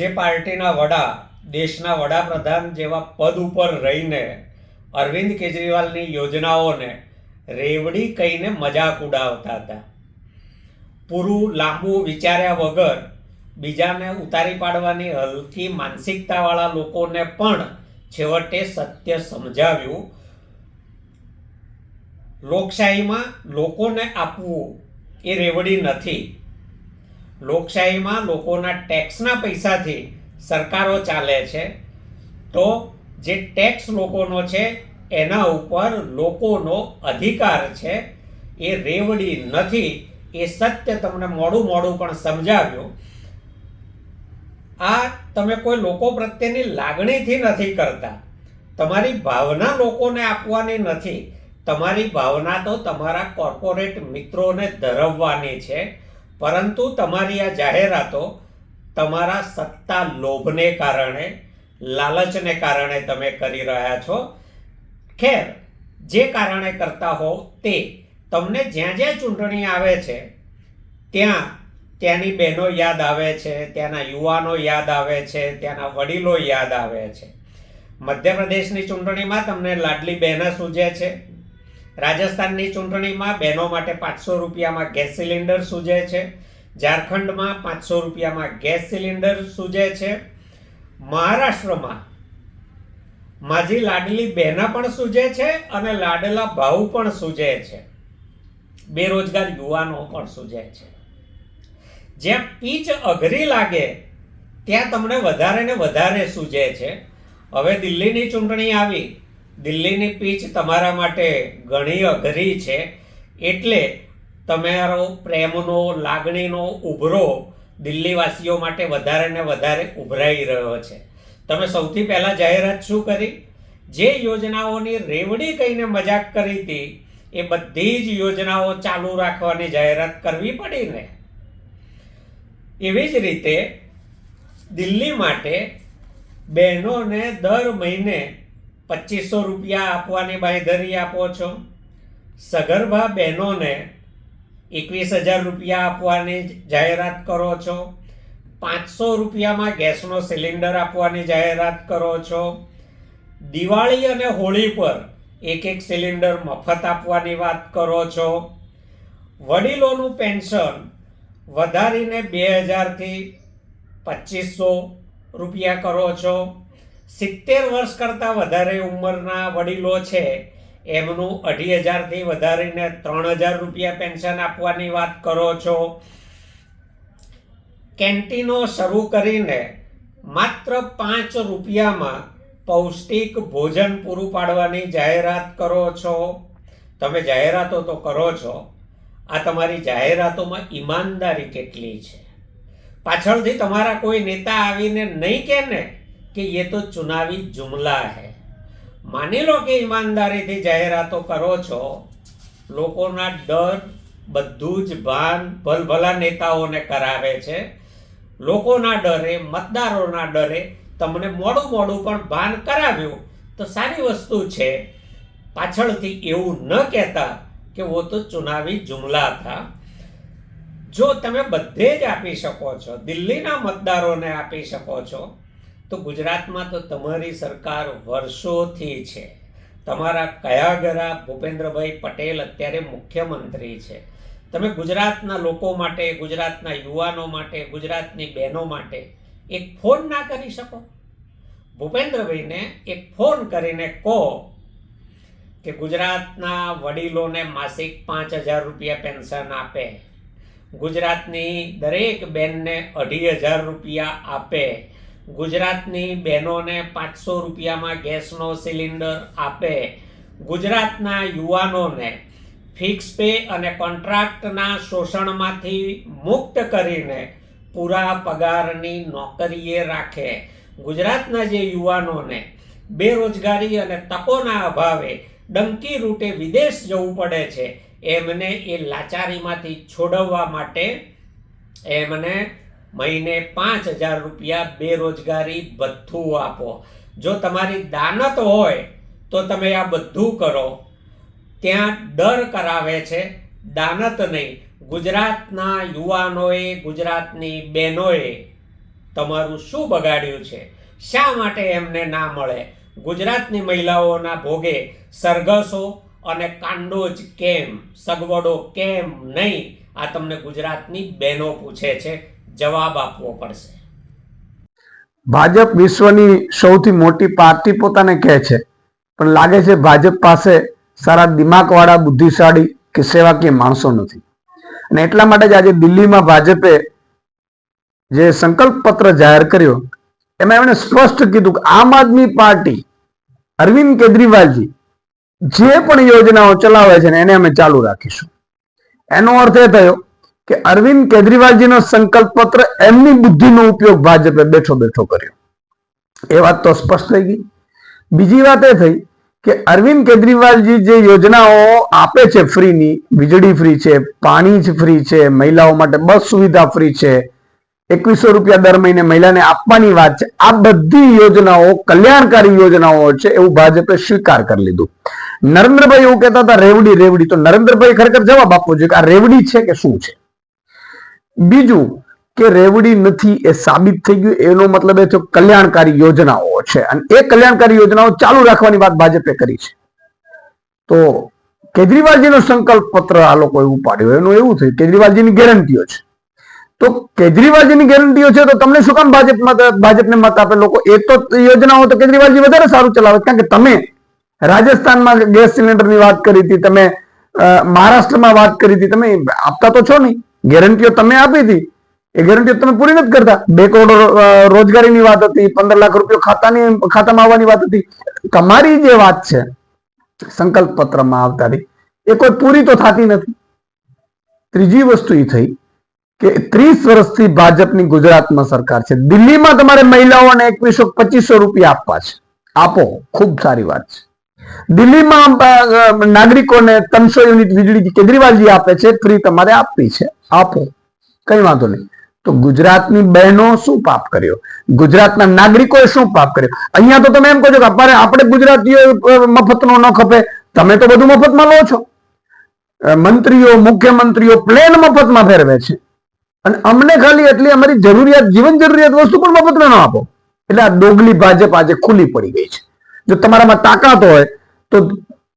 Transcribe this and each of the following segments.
જે પાર્ટીના વડા, દેશના વડાપ્રધાન જેવા પદ ઉપર રહીને અરવિંદ કેજરીવાલની યોજનાઓને રેવડી કહીને મજાક ઉડાવતા હતા. પૂરું લાંબુ વિચાર્યા વગર બીજાને ઉતારી પાડવાની હલકી માનસિકતાવાળા લોકોને પણ છેવટે સત્ય સમજાવ્યું. લોકશાહીમાં લોકોને આપવું એ રેવડી નથી. લોકશાહીમાં લોકોના ટેક્સના પૈસાથી સરકારો ચાલે છે. તો જે ટેક્સ લોકોનો છે, એના ઉપર લોકોનો અધિકાર છે. એ રેવડી નથી, એ સત્ય તમને મોડું મોડું પણ સમજાવ્યું. આ તમે કોઈ લોકો પ્રત્યેની લાગણીથી નથી કરતા. તમારી ભાવના લોકોને આપવાની નથી. તમારી ભાવના તો તમારા કોર્પોરેટ મિત્રોને ધરવવાની છે. પરંતુ તમારી આ જાહેરાતો તમારા સત્તા લોભને કારણે, લાલચને કારણે તમે કરી રહ્યા છો. ખેર, જે કારણે કરતા હો તે તમને જ્યાં જ્યાં ચૂંટણી આવે છે, ત્યાં ત્યાંની બહેનો યાદ આવે છે, ત્યાંના યુવાનો યાદ આવે છે, ત્યાંના વડીલો યાદ આવે છે. મધ્યપ્રદેશની ચૂંટણીમાં તમને લાડલી બહેના સૂજે છે. રાજસ્થાનની ચૂંટણીમાં બહેનો માટે પાંચસો રૂપિયામાં ગેસ સિલિન્ડર સૂજે છે. ઝારખંડમાં પાંચસો રૂપિયામાં ગેસ સિલિન્ડર સૂજે છે. મહારાષ્ટ્રમાં માજી લાડલી બહેના પણ સૂજે છે અને લાડલા ભાવ પણ સૂજે છે. બેરોજગાર યુવાનો પણ સૂજે છે. જ્યાં પીચ અઘરી લાગે, ત્યાં તમને વધારે ને વધારે સૂજે છે. હવે દિલ્હીની ચૂંટણી આવી. દિલ્હીની પીચ તમારા માટે ઘણી અઘરી છે, એટલે તમારો પ્રેમનો, લાગણીનો ઉભરો દિલ્હીવાસીઓ માટે વધારે ને વધારે ઉભરાઈ રહ્યો છે. તમે સૌથી પહેલાં જાહેરાત શું કરી? જે યોજનાઓની રેવડી કહીને મજાક કરી હતી, એ બધી જ યોજનાઓ ચાલુ રાખવાની જાહેરાત કરવી પડી ને? એવી જ રીતે દિલ્હી માટે બહેનોને દર મહિને પચીસો રૂપિયા આપવાની બાંયધરી આપો છો. સગર્ભા બહેનોને એકવીસ હજાર રૂપિયા આપવાની જાહેરાત કરો છો. પાંચસો રૂપિયામાં ગેસનો સિલિન્ડર આપવાની જાહેરાત કરો છો. દિવાળી અને હોળી પર એક એક સિલિન્ડર મફત આપવાની વાત કરો છો. વડીલોનું પેન્શન વધારીને બે હજારથી પચીસો રૂપિયા કરો છો. સિત્તેર વર્ષ કરતાં વધારે ઉંમરના વડીલો છે, એમનું અઢી હજારથી વધારીને ત્રણ હજાર રૂપિયા પેન્શન આપવાની વાત કરો છો. કેન્ટીનો શરૂ કરીને માત્ર પાંચ રૂપિયામાં પૌષ્ટિક ભોજન પૂરું પાડવાની જાહેરાત કરો છો. તમે જાહેરાતો તો કરો છો. આ તમારી જાહેરાતોમાં ઈમાનદારી કેટલી છે? પાછળથી તમારા કોઈ નેતા આવીને નહીં કહે ને કે એ તો ચુનાવી જુમલા હે. માની લો કે ઈમાનદારીથી જાહેરાતો કરો છો, લોકોના ડર બધું જ ભાન ભલભલા નેતાઓને કરાવે છે. લોકોના ડરે, મતદારોના ડરે તમને મોડું મોડું પણ ભાન કરાવ્યું તો સારી વસ્તુ છે. પાછળથી એવું ન કહેતા કે વો તો ચુનાવી જુમલા હતા. જો તમે બધે જ આપી શકો છો, દિલ્હીના મતદારોને આપી શકો છો તો ગુજરાતમાં તો તમારી સરકાર વર્ષોથી છે. તમારા કયાગરા ભૂપેન્દ્રભાઈ પટેલ અત્યારે મુખ્યમંત્રી છે. તમે ગુજરાતના લોકો માટે, ગુજરાતના યુવાનો માટે, ગુજરાતની બહેનો માટે એક ફોન ના કરી શકો. ભૂપેન્દ્રભાઈને એક ફોન કરીને કહો કે ગુજરાતના વડીલોને માસિક પાંચ હજાર રૂપિયા પેન્શન આપે. ગુજરાતની દરેક બેનને અઢી હજાર રૂપિયા આપે. ગુજરાતની બહેનોને પાંચસો રૂપિયામાં ગેસનો સિલિન્ડર આપે. ગુજરાતના યુવાનોને ફિક્સ પે અને કોન્ટ્રાક્ટના શોષણમાંથી મુક્ત કરીને પૂરા પગારની નોકરીએ રાખે. ગુજરાતના જે યુવાનોને બેરોજગારી અને તકોના અભાવે ડંકી રૂટે વિદેશ જવું પડે છે, એમને એ લાચારીમાંથી છોડવવા માટે એમને મહિને પાંચ હજાર રૂપિયા બેરોજગારી ભથ્થું આપો. જો તમારી દાનત હોય તો તમે આ બધું કરો. ત્યાં ડર કરાવે છે, દાનત નહીં. ગુજરાતના યુવાનોએ, ગુજરાતની બહેનોએ તમારું શું બગાડ્યું છે? શા માટે એમને ના મળે? ગુજરાતની મહિલાઓના ભોગે સરઘસો અને કાંડોજ કેમ? સગવડો કેમ નહીં? આ તમને ગુજરાતની બહેનો પૂછે છે. જવાબ આપવો પડશે. ભાજપ વિશ્વની સૌથી મોટી પાર્ટી પોતાને કહે છે, પણ લાગે છે ભાજપ પાસે સારા દિમાગવાળા, બુદ્ધિશાળી કે સેવાકીય માણસો નથી. અને એટલા માટે જ આજે દિલ્હીમાં ભાજપે જે સંકલ્પ પત્ર જાહેર કર્યો, એમાં એમણે સ્પષ્ટ કીધું કે આમ આદમી પાર્ટી અરવિંદ કેજરીવાલજી જે પણ યોજનાઓ ચલાવે છે ને એને અમે ચાલુ રાખીશું. એનો અર્થ એ થયો કે અરવિંદ કેજરીવાલજીનો સંકલ્પ પત્ર એમની બુદ્ધિનો ઉપયોગ ભાજપે બેઠો બેઠો કર્યો. એ વાત તો સ્પષ્ટ થઈ ગઈ. બીજી વાત એ થઈ કે અરવિંદ કેજરીવાલજી જે યોજનાઓ આપે છે ફ્રીની, વીજળી ફ્રી છે, પાણી જ ફ્રી છે, મહિલાઓ માટે બસ સુવિધા ફ્રી છે, એકવીસો રૂપિયા દર મહિને મહિલાને આપવાની વાત છે, આ બધી યોજનાઓ કલ્યાણકારી યોજનાઓ છે એવું ભાજપે સ્વીકાર કરી લીધું. નરેન્દ્રભાઈ એવું કહેતા હતા, રેવડી રેવડી. તો નરેન્દ્રભાઈ ખરેખર જવાબ આપવો જોઈએ કે આ રેવડી છે કે શું છે? બીજું કે રેવડી નથી એ સાબિત થઈ ગયું. એનો મતલબ એ થયો કલ્યાણકારી યોજનાઓ છે. અને એ કલ્યાણકારી યોજનાઓ ચાલુ રાખવાની વાત ભાજપે કરી છે. તો કેજરીવાલજીનો સંકલ્પ પત્ર આ લોકોએ ઉપાડ્યો. એનું એવું થયું કેજરીવાલજીની ગેરંટીઓ છે. તો કેજરીવાલજીની ગેરંટીઓ છે તો તમને શું કામ ભાજપમાં ભાજપને મત આપે? લોકો એ તો યોજનાઓ તો કેજરીવાલજી વધારે સારું ચલાવે. કારણ કે તમે રાજસ્થાનમાં ગેસ સિલિન્ડરની વાત કરી હતી, તમે મહારાષ્ટ્રમાં વાત કરી હતી, તમે આપતા તો છો નહીં. ગેરંટીઓ તમે આપી હતી. એ ગેરંટીઓ તમે પૂરી નથી કરતા. બે કરોડ રોજગારીની વાત હતી, પંદર લાખ રૂપિયા ખાતાની, ખાતામાં આવવાની વાત હતી. તમારી જે વાત છે, સંકલ્પ પત્રમાં આવતા હતી એ કોઈ પૂરી તો થતી નથી. ત્રીજી વસ્તુ એ થઈ કે ત્રીસ વર્ષથી ભાજપની ગુજરાતમાં સરકાર છે. દિલ્હીમાં તમારે મહિલાઓને એકવીસો પચીસો રૂપિયા આપવા છે. આપો, ખૂબ સારી વાત છે. દિલ્હીમાં નાગરિકોને ત્રણસો યુનિટ વીજળી કેજરીવાલજી આપે છે, ફ્રી તમારે આપવી છે. આપો. કઈ વાંધો નહીં. તો ગુજરાતની બહેનો શું પાપ કર્યો? ગુજરાતના નાગરિકોએ શું પાપ કર્યો? અહીંયા તો તમે એમ કહો છો કે આપણે ગુજરાતીઓ મફતનો ન ખપે. તમે તો બધું મફતમાં લો છો. મંત્રીઓ, મુખ્યમંત્રીઓ પ્લેન મફતમાં ફેરવે છે. અને અમને ખાલી એટલી અમારી જરૂરિયાત, જીવન જરૂરિયાત વસ્તુ પણ મફતમાં ન આપો. એટલે આ ડોગલી ભાજપ આજે ખુલ્લી પડી ગઈ છે. જો તમારામાં તાકાત હોય તો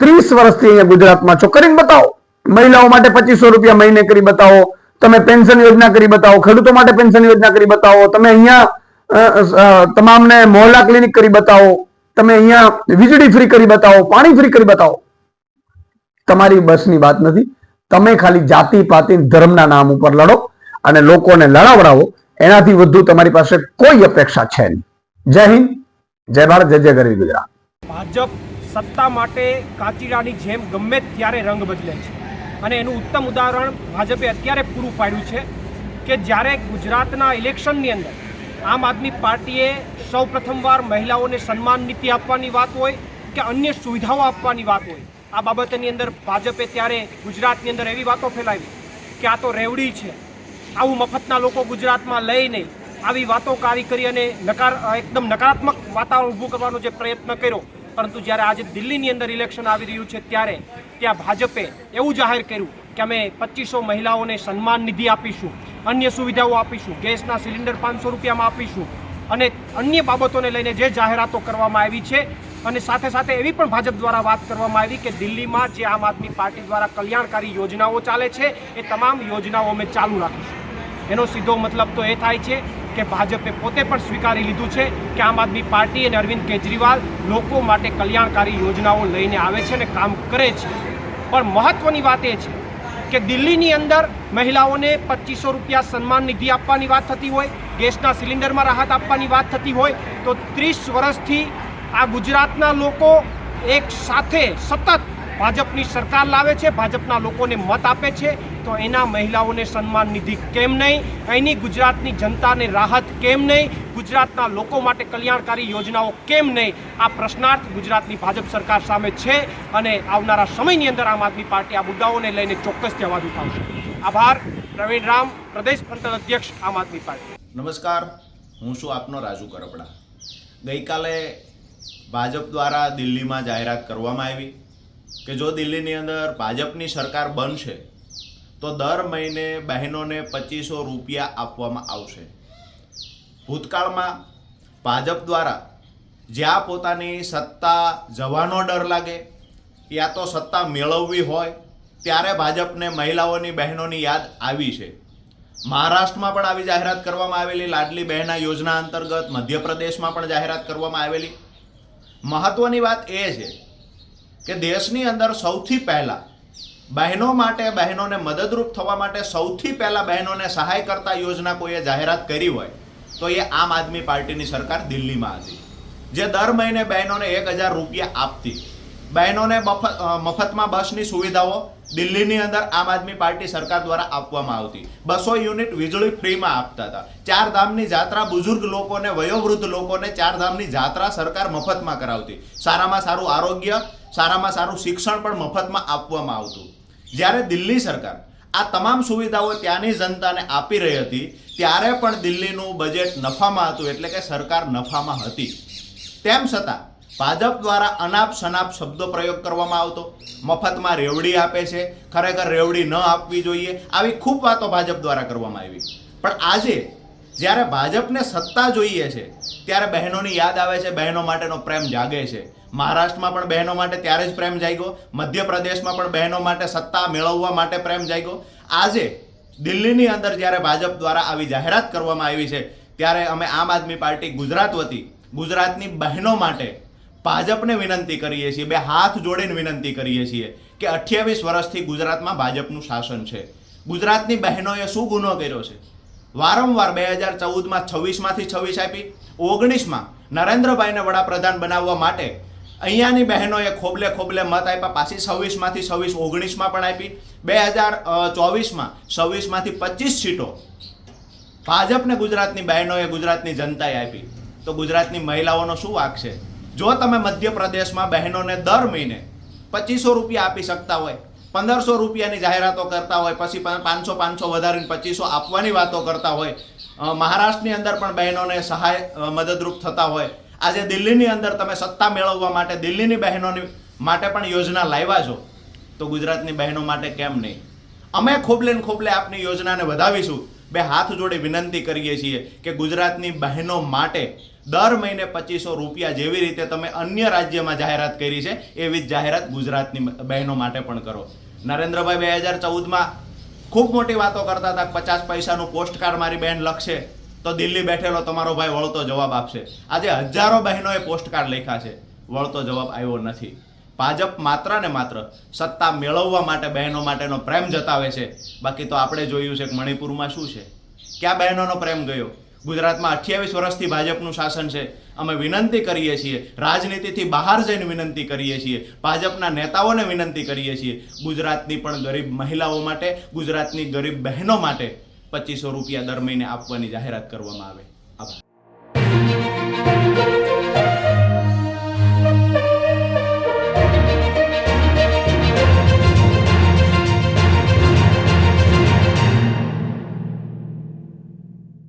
ત્રીસ વર્ષથી અહીંયા ગુજરાતમાં છો. કરીને બતાવો. મહિલાઓ માટે પચીસો રૂપિયા મહિને કરી બતાવો. તમે પેન્શન યોજના કરી બતાવો. ખેડૂતો માટે પેન્શન યોજના કરી બતાવો. તમે અહીંયા તમામને મોહલ્લા ક્લિનિક કરી બતાવો. તમે અહીંયા વીજળી ફ્રી કરી બતાવો. પાણી ફ્રી કરી બતાવો. તમારી બસની વાત નથી. તમે ખાલી જાતિ, પાતિ ધર્મના નામ ઉપર લડો અને લોકોને લડાવડાવો. એનાથી વધુ તમારી પાસે કોઈ અપેક્ષા છે નહીં. જય હિન્દ. જય ભારત. જય જય ગરવી ગુજરાત. ભાજપ સત્તા માટે કાચીડાની જેમ ગમે ત્યારે રંગ બદલે છે. અને એનું ઉત્તમ ઉદાહરણ ભાજપે અત્યારે પૂરું પાડ્યું છે કે જ્યારે ગુજરાતના ઇલેક્શનની અંદર આમ આદમી પાર્ટીએ સૌ પ્રથમવાર મહિલાઓને સન્માન નીતિ આપવાની વાત હોય કે અન્ય સુવિધાઓ આપવાની વાત હોય, આ બાબતની અંદર ભાજપે ત્યારે ગુજરાતની અંદર એવી વાતો ફેલાવી કે આ તો રેવડી છે. આવું મફતના લોકો ગુજરાતમાં લઈ નહીં. આવી વાતો કારી કરી અને નકાર, એકદમ નકારાત્મક વાતાવરણ ઊભું કરવાનો જે પ્રયત્ન કર્યો પરંતુ જ્યારે આજે દિલ્હીની અંદર ઇલેક્શન આવી રહ્યું છે ત્યારે ત્યાં ભાજપે એવું જાહેર કર્યું કે અમે પચીસો મહિલાઓને સન્માન નિધિ આપીશું, અન્ય સુવિધાઓ આપીશું, ગેસના સિલિન્ડર પાંચસો રૂપિયામાં આપીશું અને અન્ય બાબતોને લઈને જે જાહેરાતો કરવામાં આવી છે અને સાથે સાથે એવી પણ ભાજપ દ્વારા વાત કરવામાં આવી કે દિલ્હીમાં જે આમ આદમી પાર્ટી દ્વારા કલ્યાણકારી યોજનાઓ ચાલે છે, એ તમામ યોજનાઓ અમે ચાલુ રાખીશું. એનો સીધો મતલબ તો એ થાય છે કે ભાજપે પોતે પણ સ્વીકારી લીધું છે કે આમ આદમી પાર્ટી અને અરવિંદ કેજરીવાલ લોકો માટે કલ્યાણકારી યોજનાઓ લઈને આવે છે અને કામ કરે છે. પણ મહત્વની વાત એ છે કે દિલ્હીની અંદર મહિલાઓને પચીસો રૂપિયા સન્માન નિધિ આપવાની વાત થતી હોય, ગેસના સિલિન્ડરમાં રાહત આપવાની વાત થતી હોય, તો ત્રીસ વર્ષથી આ ગુજરાતના લોકો એક સાથે સતત ભાજપની સરકાર લાવે છે, ભાજપના લોકોને મત આપે છે, તો એના મહિલાઓને સન્માન નિધિ કેમ નહીં? અહીંની ગુજરાતની જનતાને રાહત કેમ નહીં? ગુજરાતના લોકો માટે કલ્યાણકારી યોજનાઓ કેમ નહીં? આ પ્રશ્નાર્થ ગુજરાતની ભાજપ સરકાર સામે છે અને આવનારા સમયની અંદર આમ આદમી પાર્ટી આ મુદ્દાઓને લઈને ચોક્કસથી અવાજ ઉઠાવશે. આભાર, પ્રવીણ રામ, પ્રદેશ ફ્રન્ટલ અધ્યક્ષ, આમ આદમી પાર્ટી. નમસ્કાર, હું છું આપનો રાજુ કરપડા. ગઈકાલે ભાજપ દ્વારા દિલ્હીમાં જાહેરાત કરવામાં આવી. કે જો દિલ્હીની અંદર ભાજપની સરકાર બનશે, તો દર મહિને બહેનોને પચીસો રૂપિયા આપવામાં આવશે. ભૂતકાળમાં ભાજપ દ્વારા જ્યાં પોતાની સત્તા જવાનો ડર લાગે, યા તો સત્તા મેળવવી હોય, ત્યારે ભાજપને મહિલાઓની બહેનોની યાદ આવી છે. મહારાષ્ટ્રમાં પણ આવી જાહેરાત કરવામાં આવેલી, લાડલી બહેના યોજના અંતર્ગત મધ્યપ્રદેશમાં પણ જાહેરાત કરવામાં આવેલી. મહત્વની વાત એ છે કે દેશની અંદર સૌથી પહેલાં બહેનો માટે બહેનોને મદદરૂપ થવા માટે સૌથી પહેલાં બહેનોને સહાય કરતા યોજના કોઈએ જાહેરાત કરી હોય, તો એ આમ આદમી પાર્ટીની સરકાર દિલ્હીમાં હતી. જે દર મહિને બહેનોને એક હજાર રૂપિયા આપતી. બહેનોને મફત મફતમાં બસની સુવિધાઓ દિલ્હીની અંદર આમ આદમી પાર્ટી સરકાર દ્વારા આપવામાં આવતી. બસો યુનિટ વીજળી ફ્રીમાં આપતા હતા. ચાર ધામની જાત્રા બુઝુર્ગ લોકોને, વયોવૃદ્ધ લોકોને ચાર ધામની જાત્રા સરકાર મફતમાં કરાવતી. સારામાં સારું આરોગ્ય સારામાં સારું શિક્ષણ પણ મફતમાં આપવામાં આવતું. જ્યારે દિલ્હી સરકાર આ તમામ સુવિધાઓ ત્યાંની જનતાને આપી રહી હતી, ત્યારે પણ દિલ્હીનું બજેટ નફામાં હતું, એટલે કે સરકાર નફામાં હતી. તેમ છતાં, ભાજપ દ્વારા અનાપ શનાપ શબ્દો પ્રયોગ કરવામાં આવતો. મફતમાં રેવડી આપે છે. ખરેખર રેવડી ન આપવી જોઈએ. આવી ખૂબ વાતો ભાજપ દ્વારા કરવામાં આવી. પણ આજે જ્યારે ભાજપને સત્તા જોઈએ છે, ત્યારે બહેનોની યાદ આવે છે, બહેનો માટેનો પ્રેમ જાગે છે. મહારાષ્ટ્રમાં પણ બહેનો માટે ત્યારે જ પ્રેમ જાગ્યો. મધ્યપ્રદેશમાં પણ બહેનો માટે સત્તા મેળવવા માટે પ્રેમ જાગ્યો. આજે દિલ્હીની અંદર જ્યારે ભાજપ દ્વારા આવી જાહેરાત કરવામાં આવી છે, ત્યારે અમે આમ આદમી પાર્ટી ગુજરાત વતી ગુજરાતની બહેનો માટે ભાજપને વિનંતી કરીએ છીએ, બે હાથ જોડીને વિનંતી કરીએ છીએ કે અઠ્યાવીસ વર્ષથી ગુજરાતમાં ભાજપનું શાસન છે. ગુજરાતની બહેનોએ શું ગુનો કર્યો છે? વારંવાર બે હજાર ચૌદમાં છવ્વીસમાંથી છવ્વીસ આપી, ઓગણીસમાં નરેન્દ્રભાઈને વડાપ્રધાન બનાવવા માટે અહીંયાની બહેનોએ ખોબલે ખોબલે મત આપ્યા. પાછી છવ્વીસમાંથી છવ્વીસ, ઓગણીસમાં પણ આપી. બે હજાર ચોવીસમાં છવ્વીસમાંથી પચીસ સીટો ભાજપને ગુજરાતની બહેનોએ ગુજરાતની જનતાએ આપી. તો ગુજરાતની મહિલાઓનો શું વાક છે? જો તમે મધ્યપ્રદેશમાં બહેનોને દર મહિને પચીસો રૂપિયા આપી શકતા હોય પંદરસો રૂપિયાની જાહેરાતો કરતા હોય, પછી પાંચસો પાંચસો વધારીને પચીસો આપવાની વાતો કરતા હોય. મહારાષ્ટ્રની અંદર પણ બહેનોને સહાય મદદરૂપ થતા હોય. આજે દિલ્હીની અંદર તમે સત્તા મેળવવા માટે દિલ્હીની બહેનોની માટે પણ યોજના લાવ્યા છો. તો ગુજરાતની બહેનો માટે કેમ નહીં? અમે ખોબલે ખોબલે આપની યોજનાને વધાવીશું. બે હાથ જોડે વિનંતી કરીએ છીએ કે ગુજરાતની બહેનો માટે દર મહિને પચીસો રૂપિયા જેવી રીતે તમે અન્ય રાજ્યમાં જાહેરાત કરી છે, એવી જ જાહેરાત ગુજરાતની બહેનો માટે પણ કરો. નરેન્દ્રભાઈ બે હજાર ચૌદમાં ખૂબ મોટી વાતો કરતા હતા પચાસ પૈસાનું પોસ્ટકાર્ડ મારી બહેન લખશે, તો દિલ્હી બેઠેલો તમારો ભાઈ વળતો જવાબ આપશે. આજે હજારો બહેનોએ પોસ્ટકાર્ડ લખ્યા છે, વળતો જવાબ આવ્યો નથી. ભાજપ માત્ર ને માત્ર સત્તા મેળવવા માટે બહેનો માટેનો પ્રેમ જતાવે છે. બાકી તો આપણે જોયું છે કે મણિપુરમાં શું છે? ક્યાં બહેનોનો પ્રેમ ગયો? ગુજરાતમાં અઠ્યાવીસ વર્ષથી ભાજપનું શાસન છે. અમે વિનંતી કરીએ છીએ, રાજનીતિથી બહાર જઈને વિનંતી કરીએ છીએ, ભાજપના નેતાઓને વિનંતી કરીએ છીએ, ગુજરાતની પણ ગરીબ મહિલાઓ માટે, ગુજરાતની ગરીબ બહેનો માટે પચીસો રૂપિયા દર મહિને આપવાની જાહેરાત કરવામાં આવે. આભાર.